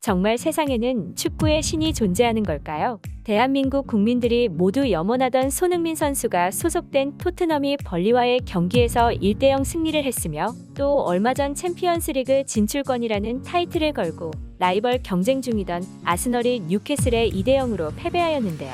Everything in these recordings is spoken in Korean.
정말 세상에는 축구의 신이 존재하는 걸까요? 대한민국 국민들이 모두 염원하던 손흥민 선수가 소속된 토트넘이 벌리와의 경기에서 1대0 승리를 했으며 또 얼마 전 챔피언스리그 진출권이라는 타이틀을 걸고 라이벌 경쟁 중이던 아스널이 뉴캐슬에 2대0으로 패배하였는데요.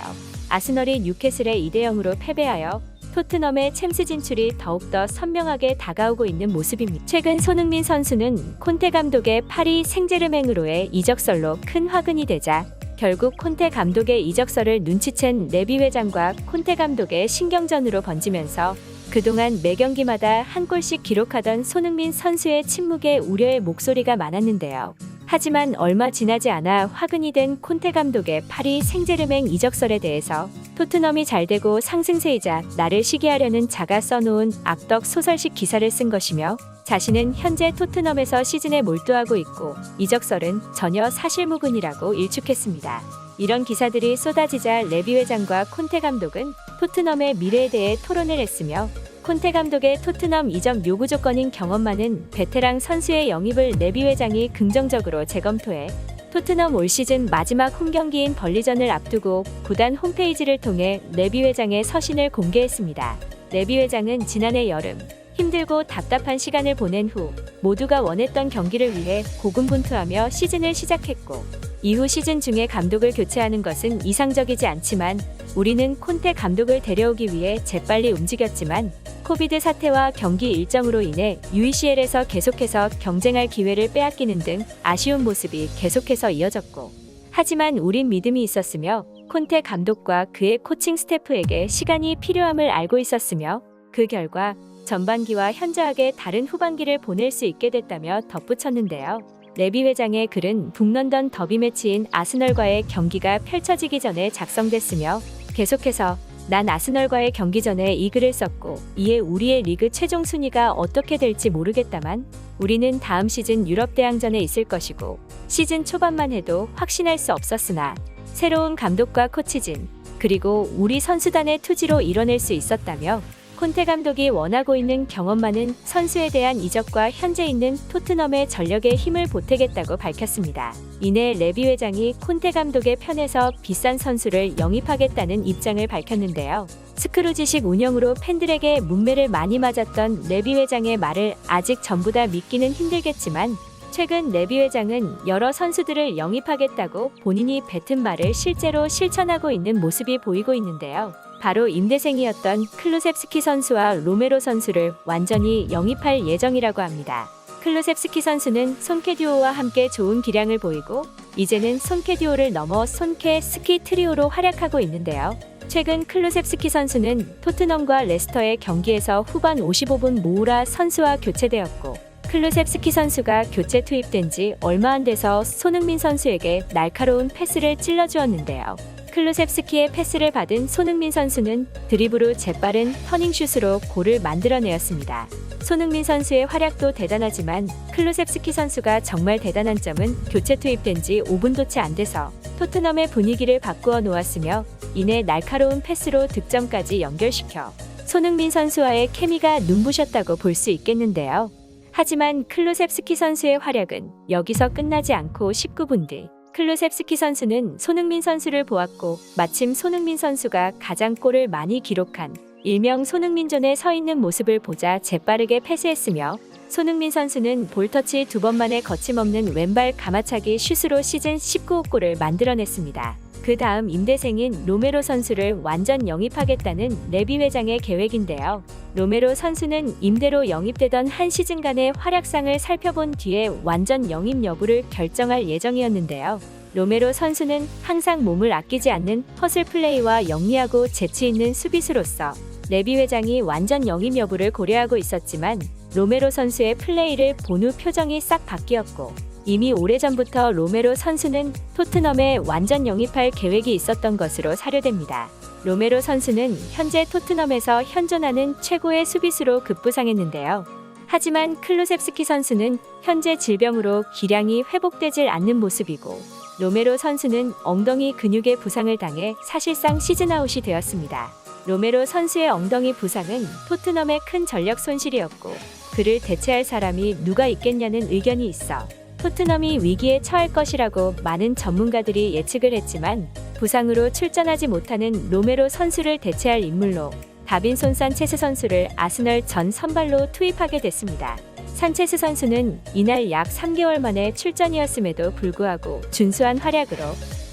아스널이 뉴캐슬에 2대0으로 패배하여 토트넘의 챔스 진출이 더욱더 선명하게 다가오고 있는 모습입니다. 최근 손흥민 선수는 콘테 감독의 파리 생제르맹으로의 이적설로 큰 화근이 되자 결국 콘테 감독의 이적설을 눈치챈 레비 회장과 콘테 감독의 신경전으로 번지면서 그동안 매 경기마다 한 골씩 기록하던 손흥민 선수의 침묵에 우려의 목소리가 많았는데요. 하지만 얼마 지나지 않아 화근이 된 콘테 감독의 파리 생제르맹 이적설에 대해서 토트넘이 잘 되고 상승세이자 나를 시기하려는 자가 써놓은 악덕 소설식 기사를 쓴 것이며 자신은 현재 토트넘에서 시즌에 몰두하고 있고 이적설은 전혀 사실무근이라고 일축했습니다. 이런 기사들이 쏟아지자 레비 회장과 콘테 감독은 토트넘의 미래에 대해 토론을 했으며 콘테 감독의 토트넘 이적 요구 조건인 경험 많은 베테랑 선수의 영입을 레비 회장이 긍정적으로 재검토해 토트넘 올 시즌 마지막 홈 경기인 벌리전을 앞두고 구단 홈페이지를 통해 레비 회장의 서신을 공개했습니다. 레비 회장은 지난해 여름 힘들고 답답한 시간을 보낸 후 모두가 원했던 경기를 위해 고군분투하며 시즌을 시작했고 이후 시즌 중에 감독을 교체하는 것은 이상적이지 않지만 우리는 콘테 감독을 데려오기 위해 재빨리 움직였지만 코비드 사태와 경기 일정으로 인해 UECL에서 계속해서 경쟁할 기회를 빼앗기는 등 아쉬운 모습이 계속해서 이어졌고 하지만 우린 믿음이 있었으며 콘테 감독과 그의 코칭 스태프에게 시간이 필요함을 알고 있었으며 그 결과 전반기와 현저하게 다른 후반기를 보낼 수 있게 됐다며 덧붙였는데요. 레비 회장의 글은 북런던 더비 매치인 아스널과의 경기가 펼쳐지기 전에 작성됐으며 계속해서 난 아스널과의 경기 전에 이 글을 썼고 이에 우리의 리그 최종 순위가 어떻게 될지 모르겠다만 우리는 다음 시즌 유럽 대항전에 있을 것이고 시즌 초반만 해도 확신할 수 없었으나 새로운 감독과 코치진 그리고 우리 선수단의 투지로 이뤄낼 수 있었다며 콘테 감독이 원하고 있는 경험 많은 선수에 대한 이적과 현재 있는 토트넘의 전력에 힘을 보태겠다고 밝혔습니다. 이내 레비 회장이 콘테 감독의 편에서 비싼 선수를 영입하겠다는 입장을 밝혔는데요. 스크루지식 운영으로 팬들에게 문매를 많이 맞았던 레비 회장의 말을 아직 전부 다 믿기는 힘들겠지만 최근 레비 회장은 여러 선수들을 영입하겠다고 본인이 뱉은 말을 실제로 실천하고 있는 모습이 보이고 있는데요. 바로 임대생이었던 클루셉스키 선수와 로메로 선수를 완전히 영입할 예정이라고 합니다. 클루셉스키 선수는 손케듀오와 함께 좋은 기량을 보이고 이제는 손케듀오를 넘어 손케 스키 트리오로 활약하고 있는데요. 최근 클루셉스키 선수는 토트넘과 레스터의 경기에서 후반 55분 모우라 선수와 교체되었고 클루셉스키 선수가 교체 투입된 지 얼마 안 돼서 손흥민 선수에게 날카로운 패스를 찔러주었는데요. 클루셉스키의 패스를 받은 손흥민 선수는 드리브로 재빠른 터닝슛으로 골을 만들어내었습니다. 손흥민 선수의 활약도 대단하지만 클루셉스키 선수가 정말 대단한 점은 교체 투입된 지 5분도 채 안 돼서 토트넘의 분위기를 바꾸어 놓았으며 이내 날카로운 패스로 득점까지 연결시켜 손흥민 선수와의 케미가 눈부셨다고 볼 수 있겠는데요. 하지만 클루셉스키 선수의 활약은 여기서 끝나지 않고 19분 뒤 클루셉스키 선수는 손흥민 선수를 보았고 마침 손흥민 선수가 가장 골을 많이 기록한 일명 손흥민존에 서 있는 모습을 보자 재빠르게 패스했으며 손흥민 선수는 볼터치 두 번만에 거침없는 왼발 가마차기 슛으로 시즌 19골을 만들어냈습니다. 그 다음 임대생인 로메로 선수를 완전 영입하겠다는 레비 회장의 계획인데요. 로메로 선수는 임대로 영입되던 한 시즌간의 활약상을 살펴본 뒤에 완전 영입 여부를 결정할 예정이었는데요. 로메로 선수는 항상 몸을 아끼지 않는 허슬 플레이와 영리하고 재치 있는 수비수로서 레비 회장이 완전 영입 여부를 고려하고 있었지만 로메로 선수의 플레이를 본 후 표정이 싹 바뀌었고 이미 오래전부터 로메로 선수는 토트넘에 완전 영입할 계획이 있었던 것으로 사료됩니다. 로메로 선수는 현재 토트넘에서 현존하는 최고의 수비수로 급부상했는데요. 하지만 클루셉스키 선수는 현재 질병으로 기량이 회복되질 않는 모습이고 로메로 선수는 엉덩이 근육의 부상을 당해 사실상 시즌아웃이 되었습니다. 로메로 선수의 엉덩이 부상은 토트넘의 큰 전력 손실이었고 그를 대체할 사람이 누가 있겠냐는 의견이 있어 토트넘이 위기에 처할 것이라고 많은 전문가들이 예측을 했지만 부상으로 출전하지 못하는 로메로 선수를 대체할 인물로 다빈손 산체스 선수를 아스널 전 선발로 투입하게 됐습니다. 산체스 선수는 이날 약 3개월 만에 출전이었음에도 불구하고 준수한 활약으로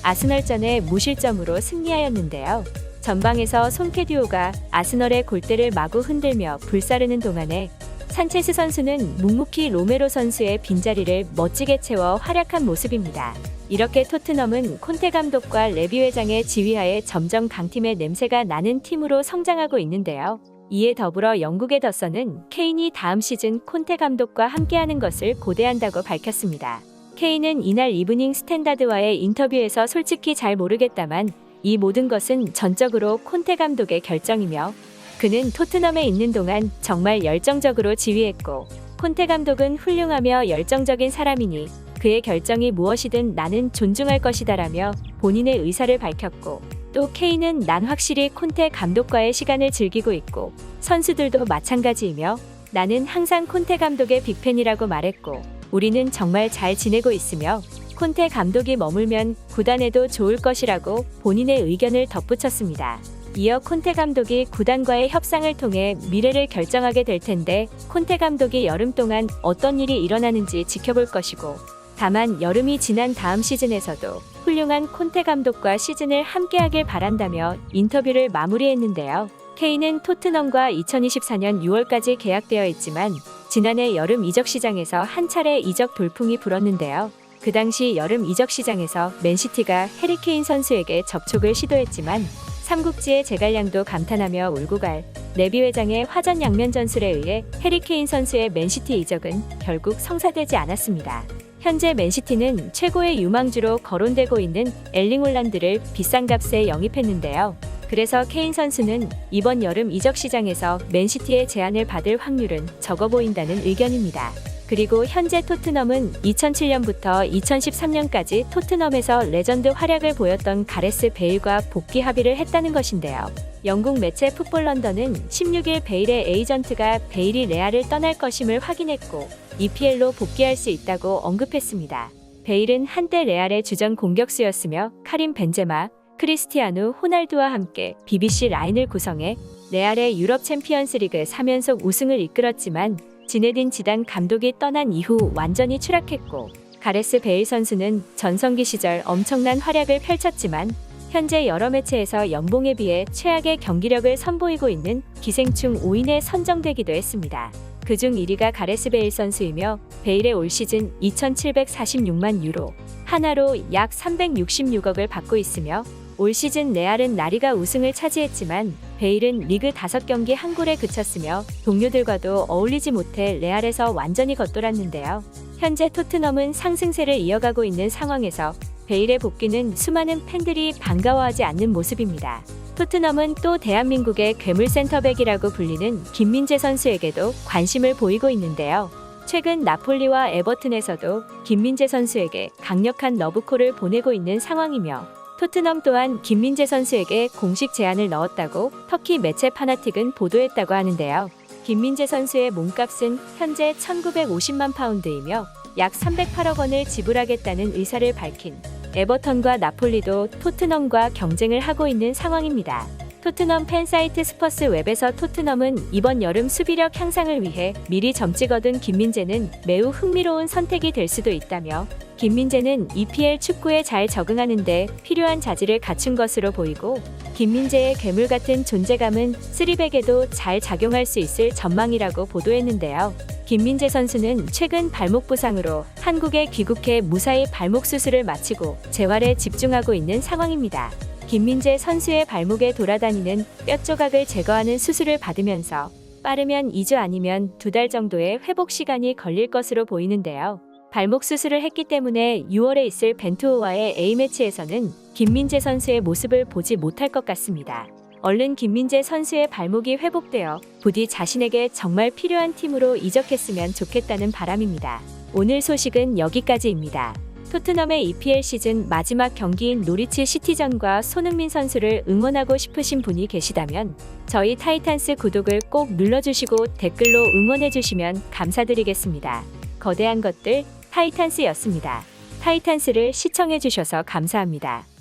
아스널전에 무실점으로 승리하였는데요. 전방에서 손케듀오가 아스널의 골대를 마구 흔들며 불사르는 동안에 산체스 선수는 묵묵히 로메로 선수의 빈자리를 멋지게 채워 활약한 모습입니다. 이렇게 토트넘은 콘테 감독과 레비 회장의 지휘하에 점점 강팀의 냄새가 나는 팀으로 성장하고 있는데요. 이에 더불어 영국의 더선은 케인이 다음 시즌 콘테 감독과 함께하는 것을 고대한다고 밝혔습니다. 케인은 이날 이브닝 스탠다드와의 인터뷰에서 솔직히 잘 모르겠다만 이 모든 것은 전적으로 콘테 감독의 결정이며 그는 토트넘에 있는 동안 정말 열정적으로 지휘했고 콘테 감독은 훌륭하며 열정적인 사람이니 그의 결정이 무엇이든 나는 존중할 것이다라며 본인의 의사를 밝혔고 또 케인은 난 확실히 콘테 감독과의 시간을 즐기고 있고 선수들도 마찬가지이며 나는 항상 콘테 감독의 빅팬이라고 말했고 우리는 정말 잘 지내고 있으며 콘테 감독이 머물면 구단에도 좋을 것이라고 본인의 의견을 덧붙였습니다. 이어 콘테 감독이 구단과의 협상을 통해 미래를 결정하게 될 텐데 콘테 감독이 여름 동안 어떤 일이 일어나는지 지켜볼 것이고 다만 여름이 지난 다음 시즌에서도 훌륭한 콘테 감독과 시즌을 함께하길 바란다며 인터뷰를 마무리했는데요. 케인은 토트넘과 2024년 6월까지 계약되어 있지만 지난해 여름 이적 시장에서 한 차례 이적 돌풍이 불었는데요. 그 당시 여름 이적 시장에서 맨시티가 해리케인 선수에게 접촉을 시도했지만 삼국지의 제갈량도 감탄하며 울고 갈 레비 회장의 화전 양면 전술에 의해 해리케인 선수의 맨시티 이적은 결국 성사되지 않았습니다. 현재 맨시티는 최고의 유망주로 거론되고 있는 엘링 홀란드를 비싼 값에 영입했는데요. 그래서 케인 선수는 이번 여름 이적 시장에서 맨시티의 제안을 받을 확률은 적어 보인다는 의견입니다. 그리고 현재 토트넘은 2007년부터 2013년까지 토트넘에서 레전드 활약을 보였던 가레스 베일과 복귀 합의를 했다는 것인데요. 영국 매체 풋볼 런던은 16일 베일의 에이전트가 베일이 레알을 떠날 것임을 확인했고 EPL로 복귀할 수 있다고 언급했습니다. 베일은 한때 레알의 주전 공격수였으며 카림 벤제마, 크리스티아누 호날두와 함께 BBC 라인을 구성해 레알의 유럽 챔피언스 리그 3연속 우승을 이끌었지만 지네딘 지단 감독이 떠난 이후 완전히 추락했고 가레스 베일 선수는 전성기 시절 엄청난 활약을 펼쳤지만 현재 여러 매체에서 연봉에 비해 최악의 경기력을 선보이고 있는 기생충 5인에 선정되기도 했습니다. 그중 1위가 가레스 베일 선수이며 베일의 올 시즌 2,746만 유로, 하나로 약 366억을 받고 있으며 올 시즌 레알은 나리가 우승을 차지했지만 베일은 리그 5경기 한 골에 그쳤으며 동료들과도 어울리지 못해 레알에서 완전히 겉돌았는데요. 현재 토트넘은 상승세를 이어가고 있는 상황에서 베일의 복귀는 수많은 팬들이 반가워하지 않는 모습입니다. 토트넘은 또 대한민국의 괴물 센터백이라고 불리는 김민재 선수에게도 관심을 보이고 있는데요. 최근 나폴리와 에버튼에서도 김민재 선수에게 강력한 러브콜을 보내고 있는 상황이며 토트넘 또한 김민재 선수에게 공식 제안을 넣었다고 터키 매체 파나틱은 보도했다고 하는데요. 김민재 선수의 몸값은 현재 1950만 파운드이며 약 308억 원을 지불하겠다는 의사를 밝힌 에버턴과 나폴리도 토트넘과 경쟁을 하고 있는 상황입니다. 토트넘 팬사이트 스퍼스 웹에서 토트넘은 이번 여름 수비력 향상을 위해 미리 점찍 얻은 김민재는 매우 흥미로운 선택이 될 수도 있다며 김민재는 EPL 축구에 잘 적응하는데 필요한 자질을 갖춘 것으로 보이고 김민재의 괴물 같은 존재감은 쓰리백에도 잘 작용할 수 있을 전망이라고 보도했는데요. 김민재 선수는 최근 발목 부상으로 한국에 귀국해 무사히 발목 수술을 마치고 재활에 집중하고 있는 상황입니다. 김민재 선수의 발목에 돌아다니는 뼈 조각을 제거하는 수술을 받으면서 빠르면 2주 아니면 2달 정도의 회복 시간이 걸릴 것으로 보이는데요. 발목 수술을 했기 때문에 6월에 있을 벤투호와의 A매치에서는 김민재 선수의 모습을 보지 못할 것 같습니다. 얼른 김민재 선수의 발목이 회복되어 부디 자신에게 정말 필요한 팀으로 이적했으면 좋겠다는 바람입니다. 오늘 소식은 여기까지입니다. 토트넘의 EPL 시즌 마지막 경기인 노리치 시티전과 손흥민 선수를 응원하고 싶으신 분이 계시다면 저희 타이탄스 구독을 꼭 눌러주시고 댓글로 응원해주시면 감사드리겠습니다. 거대한 것들 타이탄스였습니다. 타이탄스를 시청해주셔서 감사합니다.